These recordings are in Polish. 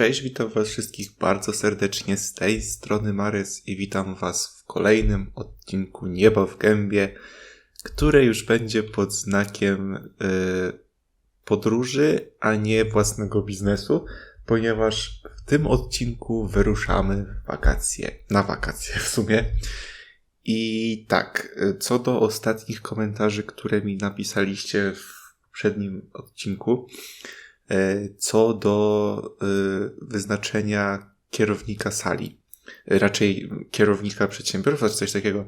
Cześć, witam Was wszystkich bardzo serdecznie z tej strony Marys i witam Was w kolejnym odcinku Nieba w Gębie, które już będzie pod znakiem y, podróży, a nie własnego biznesu, ponieważ w tym odcinku wyruszamy w wakacje, na wakacje w sumie. I tak, y, co do ostatnich komentarzy, które mi napisaliście w poprzednim odcinku, co do e, wyznaczenia kierownika sali, e, raczej kierownika przedsiębiorstwa, czy coś takiego.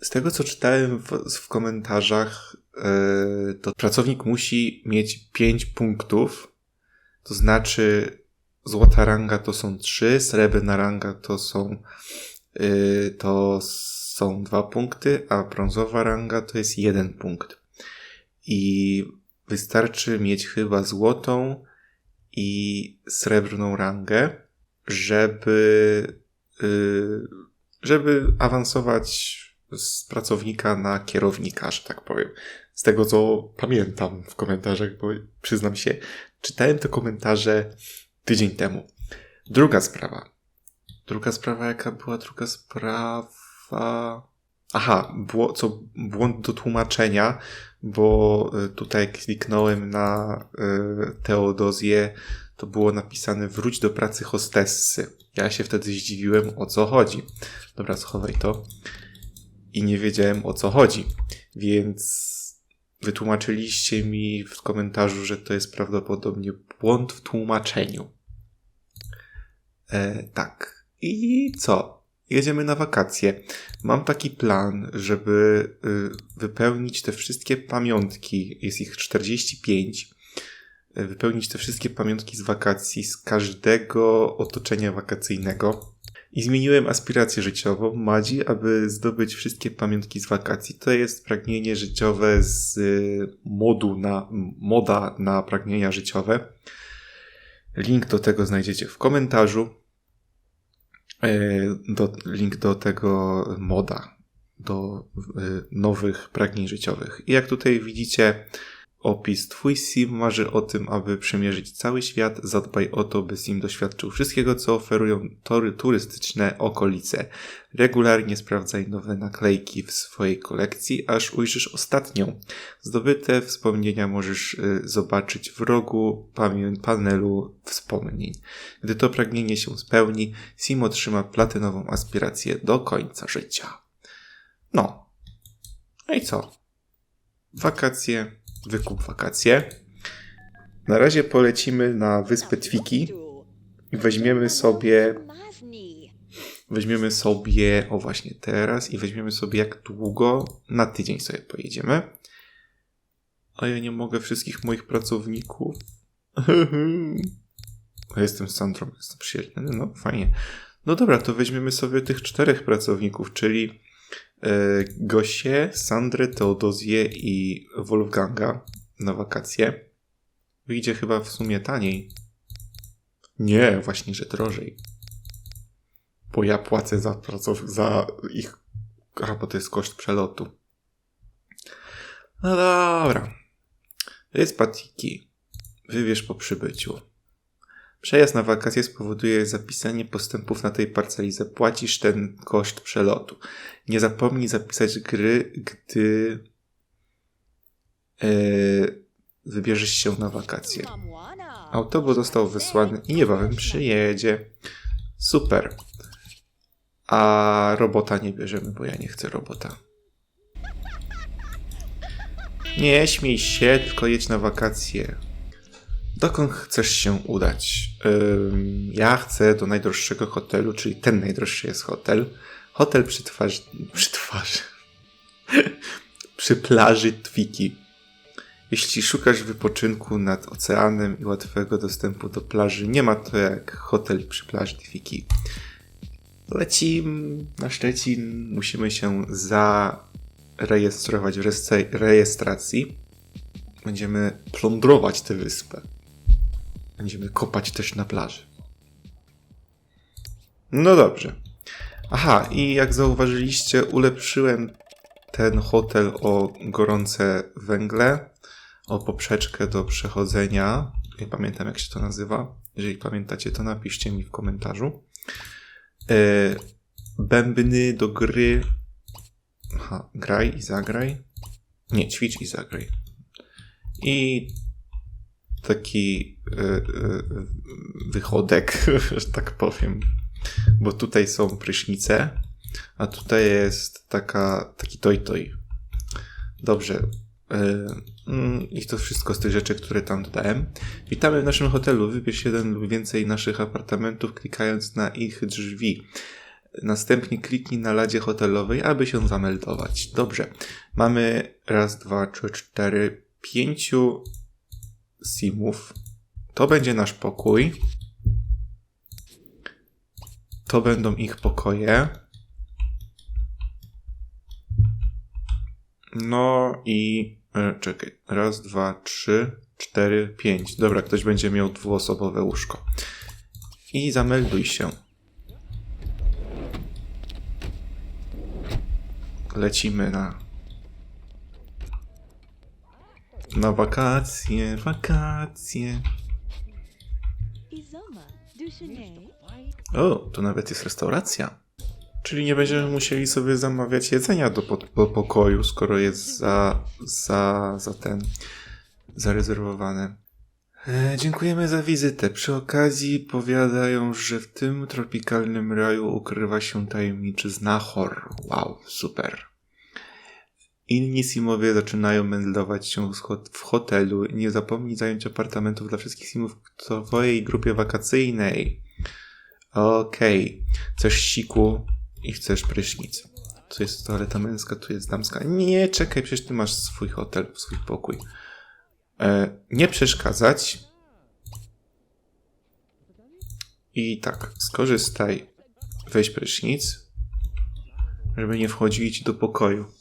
Z tego, co czytałem w, w komentarzach, to pracownik musi mieć 5 punktów, to znaczy złota ranga to są 3, srebrna ranga to są to są 2 punkty, a brązowa ranga to jest 1 punkt. I wystarczy mieć chyba złotą i srebrną rangę, żeby, y, żeby awansować z pracownika na kierownika, że tak powiem. Z tego, co pamiętam w komentarzach, bo przyznam się, czytałem te komentarze tydzień temu. Druga sprawa. Druga sprawa, jaka była druga sprawa? Aha, co błąd do tłumaczenia, bo y, tutaj kliknąłem na y, Teodozję, to było napisane wróć do pracy hostessy. Ja się wtedy zdziwiłem, o co chodzi. Dobra, schowaj to. I nie wiedziałem, o co chodzi. Więc wytłumaczyliście mi w komentarzu, że to jest prawdopodobnie błąd w tłumaczeniu. E, tak. I co? Jedziemy na wakacje. Mam taki plan, żeby y, wypełnić te wszystkie pamiątki, jest ich 45, y, wypełnić te wszystkie pamiątki z wakacji, z każdego otoczenia wakacyjnego. I zmieniłem aspirację życiową Madzi, aby zdobyć wszystkie pamiątki z wakacji. To jest pragnienie życiowe z y, modu na, moda na pragnienia życiowe. Link do tego znajdziecie w komentarzu. E, do, link do tego moda, do e, nowych pragnień życiowych. I jak tutaj widzicie, opis Twój sim marzy o tym, aby przemierzyć cały świat. Zadbaj o to, by sim doświadczył wszystkiego, co oferują tory turystyczne okolice. Regularnie sprawdzaj nowe naklejki w swojej kolekcji, aż ujrzysz ostatnią. Zdobyte wspomnienia możesz y, zobaczyć w rogu panelu wspomnień. Gdy to pragnienie się spełni, sim otrzyma platynową aspirację do końca życia. No. No i co? Wakacje wykup wakacje. Na razie polecimy na wyspę Twiki i weźmiemy sobie weźmiemy sobie, o właśnie teraz i weźmiemy sobie jak długo, na tydzień sobie pojedziemy. A ja nie mogę wszystkich moich pracowników. jestem Sandrą, jestem przyjacielem, no fajnie. No dobra, to weźmiemy sobie tych czterech pracowników, czyli E, Gosię, Sandrę, Teodozję i Wolfganga na wakacje. Wyjdzie chyba w sumie taniej. Nie, właśnie, że drożej. Bo ja płacę za, pracow- za ich. A, jest koszt przelotu. No dobra. Jest patiki. Wywierz po przybyciu. Przejazd na wakacje spowoduje zapisanie postępów na tej parceli. Zapłacisz ten koszt przelotu. Nie zapomnij zapisać gry, gdy yy, wybierzesz się na wakacje. Autobus został wysłany i niebawem przyjedzie. Super. A robota nie bierzemy, bo ja nie chcę robota. Nie śmiej się, tylko jedź na wakacje. Dokąd chcesz się udać? Ja chcę do najdroższego hotelu, czyli ten najdroższy jest hotel. Hotel przy twarzy. przy twarzy. przy plaży Twiki. Jeśli szukasz wypoczynku nad oceanem i łatwego dostępu do plaży, nie ma to jak hotel przy plaży Twiki. Lecim na Szczecin, musimy się zarejestrować w rejestracji. Będziemy plądrować tę wyspę. Będziemy kopać też na plaży. No dobrze. Aha, i jak zauważyliście, ulepszyłem ten hotel o gorące węgle, o poprzeczkę do przechodzenia. Nie pamiętam, jak się to nazywa. Jeżeli pamiętacie, to napiszcie mi w komentarzu. E, bębny do gry. Aha, graj i zagraj. Nie, ćwicz i zagraj. I taki e, e, wychodek, że tak powiem. Bo tutaj są prysznice, a tutaj jest taka, taki toj-toj. Dobrze. E, mm, I to wszystko z tych rzeczy, które tam dodałem. Witamy w naszym hotelu. Wybierz jeden lub więcej naszych apartamentów, klikając na ich drzwi. Następnie kliknij na ladzie hotelowej, aby się zameldować. Dobrze. Mamy raz, dwa, trzy, cztery, pięciu simów. To będzie nasz pokój. To będą ich pokoje. No i e, czekaj. Raz, dwa, trzy, cztery, pięć. Dobra, ktoś będzie miał dwuosobowe łóżko. I zamelduj się. Lecimy na. Na wakacje, wakacje. O, to nawet jest restauracja. Czyli nie będziemy musieli sobie zamawiać jedzenia do, po, do pokoju, skoro jest za, za, za ten zarezerwowane. E, dziękujemy za wizytę. Przy okazji powiadają, że w tym tropikalnym raju ukrywa się tajemniczy znachor. Wow, super. Inni simowie zaczynają mędlować się w hot- w hotelu. Nie zapomnij zająć apartamentów dla wszystkich simów w twojej grupie wakacyjnej. Okej. Chcesz siku i chcesz prysznic. Tu jest toaleta męska, tu jest damska. Nie, czekaj, przecież ty masz swój hotel, swój pokój. E, nie przeszkadzać. I tak, skorzystaj. Weź prysznic, żeby nie wchodzili ci do pokoju.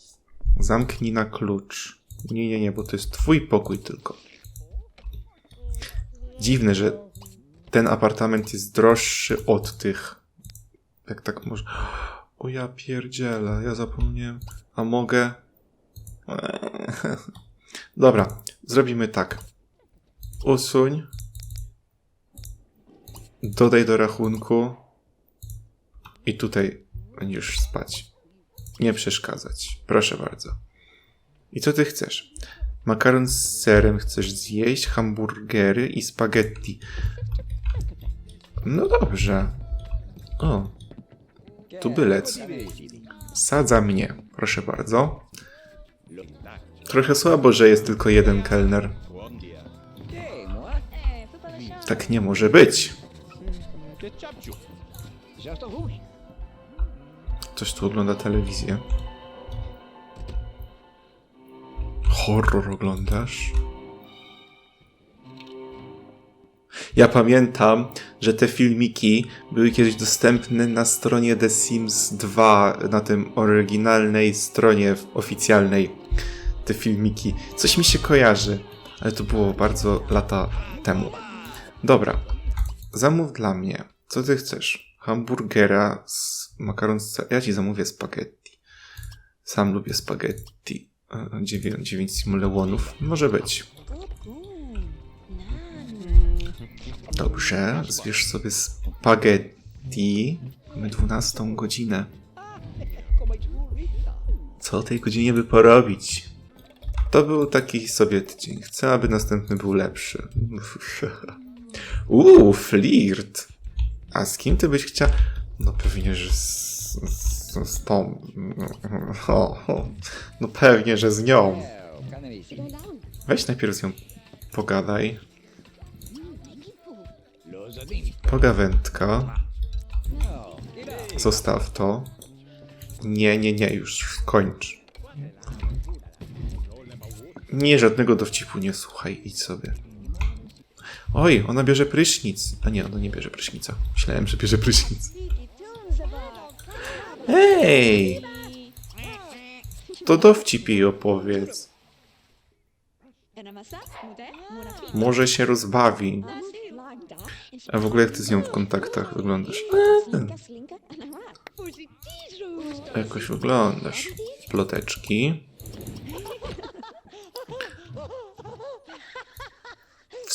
Zamknij na klucz. Nie, nie, nie, bo to jest twój pokój tylko. Dziwne, że ten apartament jest droższy od tych. Jak tak może. O ja pierdzielę, ja zapomniałem. A mogę. Dobra, zrobimy tak. Usuń. Dodaj do rachunku. I tutaj będziesz spać. Nie przeszkadzać. Proszę bardzo. I co ty chcesz? Makaron z serem chcesz zjeść, hamburgery i spaghetti. No dobrze. O, tu bylec. Sadza mnie, proszę bardzo. Trochę słabo, że jest tylko jeden kelner. Tak nie może być. Ktoś tu ogląda telewizję. Horror oglądasz? Ja pamiętam, że te filmiki były kiedyś dostępne na stronie The Sims 2, na tym oryginalnej stronie oficjalnej. Te filmiki. Coś mi się kojarzy, ale to było bardzo lata temu. Dobra, zamów dla mnie. Co ty chcesz? Hamburgera z makaron. Ja ci zamówię spaghetti. Sam lubię spaghetti. 9, 9 simuleonów. Może być. Dobrze, zbierz sobie spaghetti. Mamy 12 godzinę. Co o tej godzinie by porobić? To był taki sobie tydzień. Chcę, aby następny był lepszy. Uuu, flirt. A z kim ty byś chciał? No pewnie, że z, z, z tą. O, o. No pewnie, że z nią. Weź najpierw z nią pogadaj. Pogawędka. Zostaw to. Nie, nie, nie, już skończ. Nie, żadnego dowcipu nie słuchaj, idź sobie. Oj, ona bierze prysznic. A nie, ona nie bierze prysznica. Myślałem, że bierze prysznic. Hej! To dowcip jej opowiedz. Może się rozbawi. A w ogóle jak ty z nią w kontaktach wyglądasz? Jakoś wyglądasz. Ploteczki.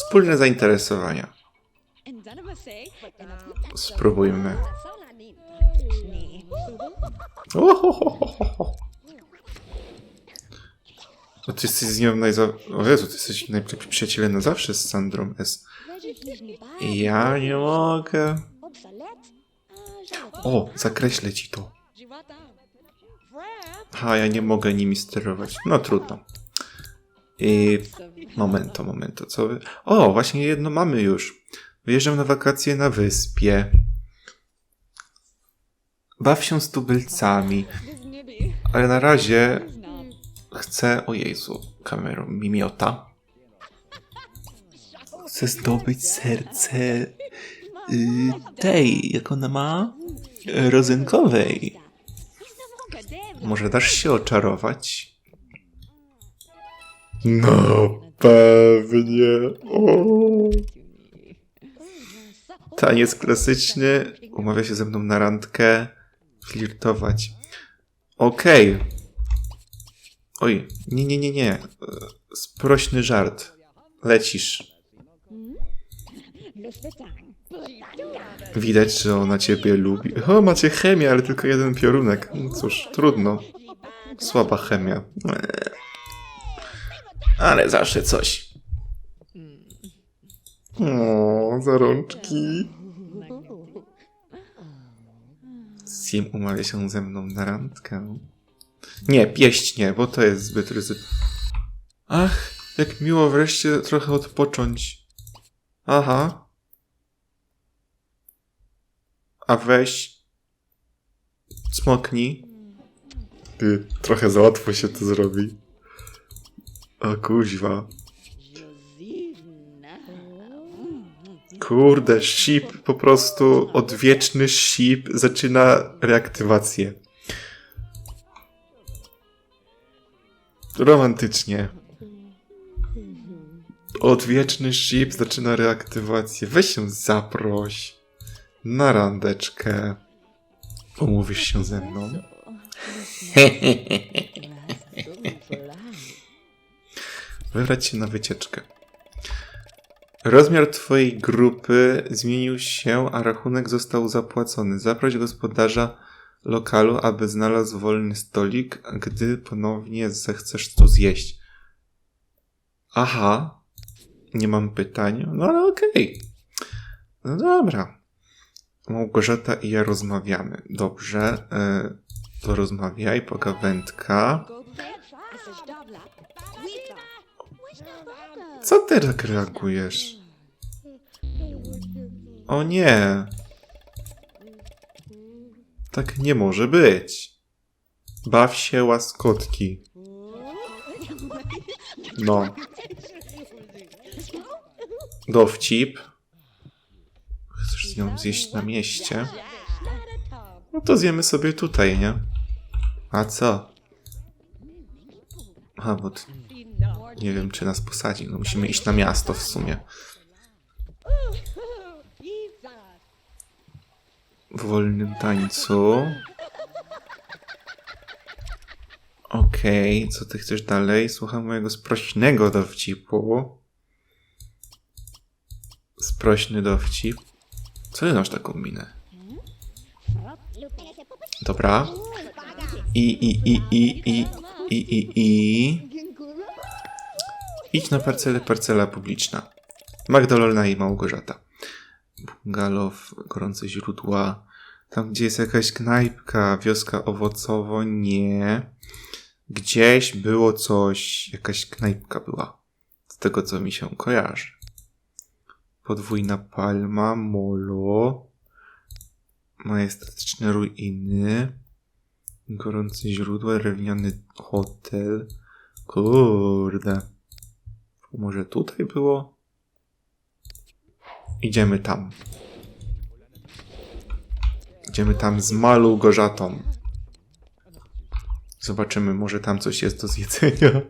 Wspólne zainteresowania. Spróbujmy. Ohohohoho. O, ty jesteś z nią najza... O Jezu, ty jesteś najlepszym przyjacielem na zawsze z Sandrą S. Ja nie mogę. O, zakreślę ci to. Ha, ja nie mogę nimi sterować. No trudno. I... Momento, momento, co wy... O, właśnie jedno mamy już. Wyjeżdżam na wakacje na wyspie. Baw się z tubylcami. Ale na razie chcę... O Jezu, kamerą mi miota. Chcę zdobyć serce y, tej, jak ona ma? Rozynkowej. Może dasz się oczarować? No, pewnie. O. Taniec klasyczny. Umawia się ze mną na randkę. Flirtować. Okej. Oj, nie, nie, nie, nie. Sprośny żart. Lecisz. Widać, że ona ciebie lubi. O, macie chemię, ale tylko jeden piorunek. No Cóż, trudno. Słaba chemia. Eee. Ale zawsze coś. O, za rączki. Sim umawia się ze mną na randkę. Nie, pieść nie, bo to jest zbyt ryzykowne. Ach, jak miło wreszcie trochę odpocząć. Aha. A weź. Smoknij. Ty, trochę za łatwo się to zrobi. O kuźwa. Kurde, ship, po prostu odwieczny ship zaczyna reaktywację. Romantycznie. Odwieczny ship zaczyna reaktywację. Weź się zaproś. Na randeczkę. Umówisz się ze mną. Wybrać się na wycieczkę. Rozmiar twojej grupy zmienił się, a rachunek został zapłacony. Zaproś gospodarza lokalu, aby znalazł wolny stolik, gdy ponownie zechcesz tu zjeść. Aha. Nie mam pytań. No ale okej. No dobra. Małgorzata i ja rozmawiamy. Dobrze. E, to rozmawiaj, pogawędka. Co ty tak reagujesz? O nie. Tak nie może być. Baw się łaskotki. No. Dowcip. Chcesz nią zjeść na mieście? No to zjemy sobie tutaj, nie? A co? A, bo nie wiem, czy nas posadzi. No musimy iść na miasto w sumie. W wolnym tańcu. Okej, co ty chcesz dalej? Słucham mojego sprośnego dowcipu. Sprośny dowcip. Co ty masz taką minę? Dobra. I, i, i, i, i, i, i, i. Idź na parcelę, parcela publiczna. Magdalena i Małgorzata. Bungalow, gorące źródła. Tam, gdzie jest jakaś knajpka, wioska owocowo, nie. Gdzieś było coś, jakaś knajpka była. Z tego, co mi się kojarzy. Podwójna palma, molo. Majestatyczne ruiny. Gorące źródła, drewniany hotel. Kurde. Może tutaj było? Idziemy tam. Idziemy tam z Malu Gorzatą. Zobaczymy, może tam coś jest do zjedzenia.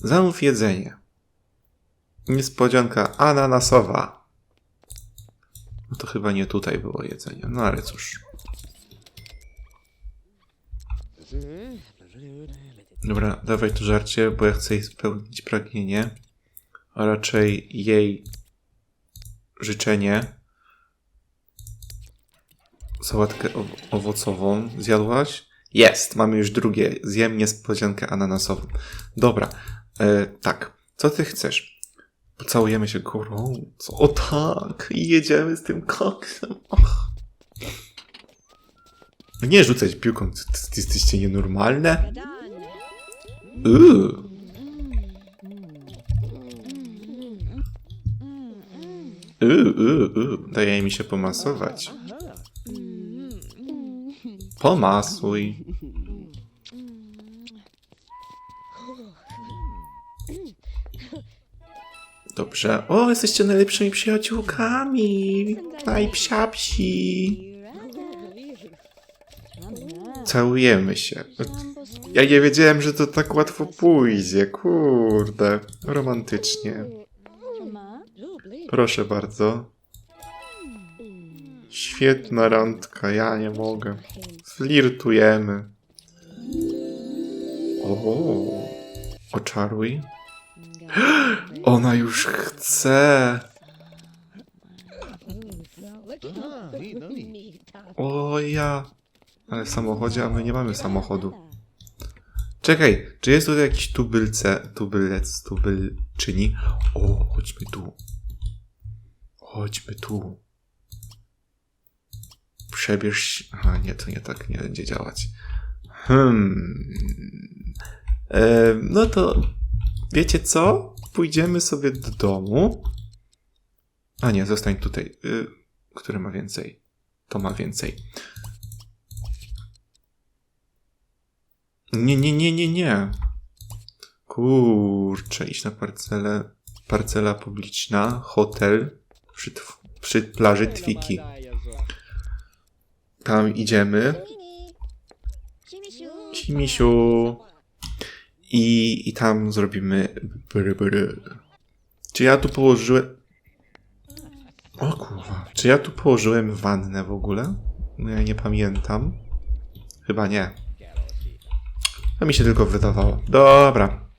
Zamów jedzenie. Niespodzianka ananasowa. No to chyba nie tutaj było jedzenie. No ale cóż. Dobra, dawaj to żarcie, bo ja chcę jej spełnić pragnienie, a raczej jej życzenie. Sałatkę ow- owocową zjadłaś? Jest, mamy już drugie. Zjem niespodziankę ananasową. Dobra, e, tak. Co ty chcesz? Pocałujemy się gorąco. O tak! I jedziemy z tym koksem. Och. Nie rzucać piłką, jesteście nienormalne. Uuu, uuu, uuu. Daje mi się pomasować. Pomasuj. Dobrze. O, jesteście najlepszymi przyjaciółkami. Najpsiapsi. Całujemy się. Ja nie wiedziałem, że to tak łatwo pójdzie. Kurde. Romantycznie. Proszę bardzo. Świetna randka, ja nie mogę. Flirtujemy. O, oczaruj. Ona już chce. O ja. Ale w samochodzie, a my nie mamy samochodu. Czekaj, czy jest tutaj jakiś tubylce, tubylec, tubylczyni? O, chodźmy tu. Chodźmy tu. Przebierz się. Aha, nie, to nie tak nie będzie działać. Hmm. E, no to wiecie co? Pójdziemy sobie do domu. A nie, zostań tutaj. Y, który ma więcej? To ma więcej. Nie, nie, nie, nie, nie. Kurczę, iść na parcelę. Parcela publiczna, hotel przy, przy plaży Twiki. Tam idziemy. Simisiu. I, I tam zrobimy. Czy ja tu położyłem... O kurwa. Czy ja tu położyłem wannę w ogóle? No ja nie pamiętam. Chyba nie. To mi się tylko wydawało. Dobra.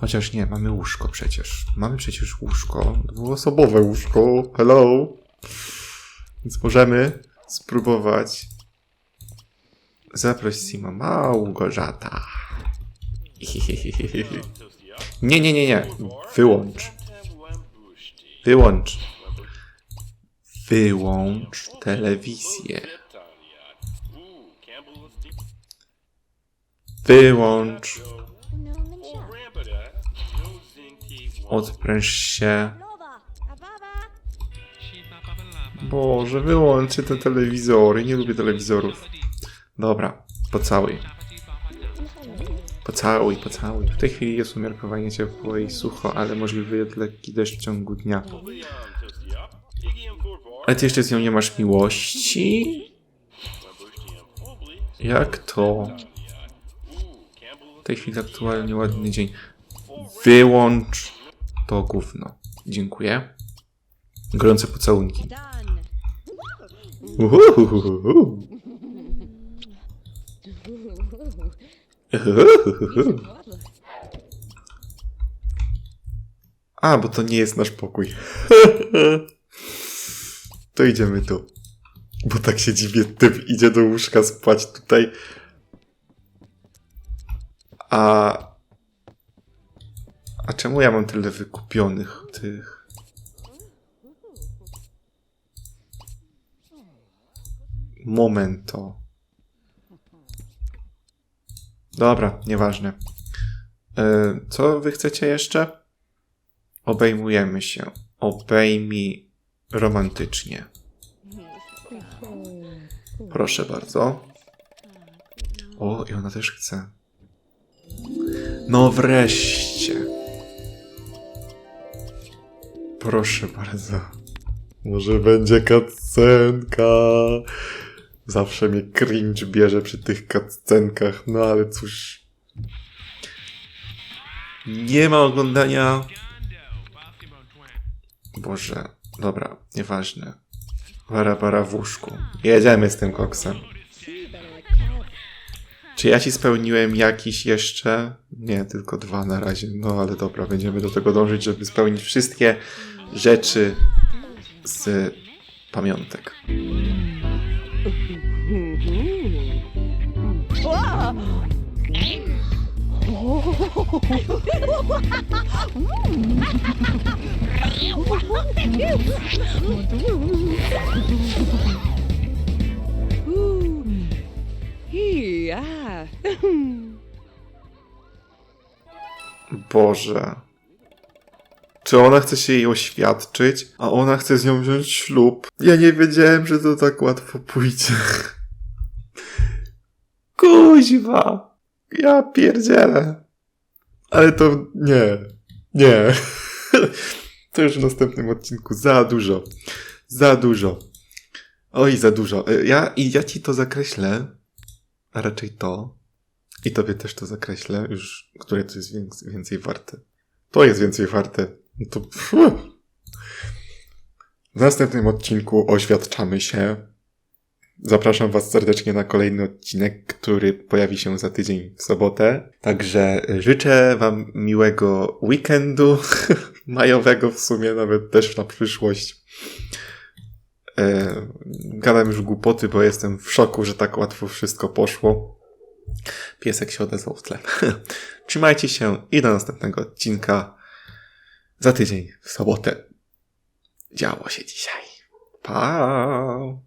Chociaż nie, mamy łóżko przecież. Mamy przecież łóżko. Dwuosobowe łóżko. Hello. Więc możemy spróbować. Zaproś Sima Małgorzata. Nie, nie, nie, nie. Wyłącz. Wyłącz. Wyłącz telewizję. Wyłącz. Odpręż się. Boże, wyłączcie te telewizory. Nie lubię telewizorów. Dobra, pocałuj. Pocałuj, pocałuj. W tej chwili jest umiarkowanie ciepło i sucho, ale możliwy lekki deszcz w ciągu dnia. Ale ty jeszcze z nią nie masz miłości? Jak to? W tej chwili aktualnie ładny dzień. Wyłącz to gówno. Dziękuję. Gorące pocałunki. Uhuhuhuhu. A, bo to nie jest nasz pokój. To idziemy tu. Bo tak się dziwię, typ idzie do łóżka spać tutaj. A... A czemu ja mam tyle wykupionych tych... Momento. Dobra, nieważne. E, co wy chcecie jeszcze? Obejmujemy się. Obejmij romantycznie. Proszę bardzo. O, i ona też chce. No wreszcie. Proszę bardzo. Może będzie cutscenka. Zawsze mnie cringe bierze przy tych cutscenkach, no ale cóż. Nie ma oglądania. Boże, dobra, nieważne. Para para w łóżku. Jedziemy z tym koksem. Czy ja ci spełniłem jakiś jeszcze? Nie, tylko dwa na razie. No ale dobra, będziemy do tego dążyć, żeby spełnić wszystkie rzeczy z pamiątek. Boże. Czy ona chce się jej oświadczyć, a ona chce z nią wziąć ślub? Ja nie wiedziałem, że to tak łatwo pójdzie. Kuźwa. Ja pierdzielę. Ale to nie. Nie. To już w następnym odcinku. Za dużo. Za dużo. Oj, za dużo. E, Ja, I ja ci to zakreślę. A raczej to. I tobie też to zakreślę, już, które to jest więcej, więcej warte. To jest więcej warte. No to. Fuh. W następnym odcinku oświadczamy się. Zapraszam Was serdecznie na kolejny odcinek, który pojawi się za tydzień w sobotę. Także życzę Wam miłego weekendu, majowego w sumie, nawet też na przyszłość. E, gadam już głupoty, bo jestem w szoku, że tak łatwo wszystko poszło. Piesek się odezwał w tle. Trzymajcie się i do następnego odcinka za tydzień w sobotę. Działo się dzisiaj. Pa!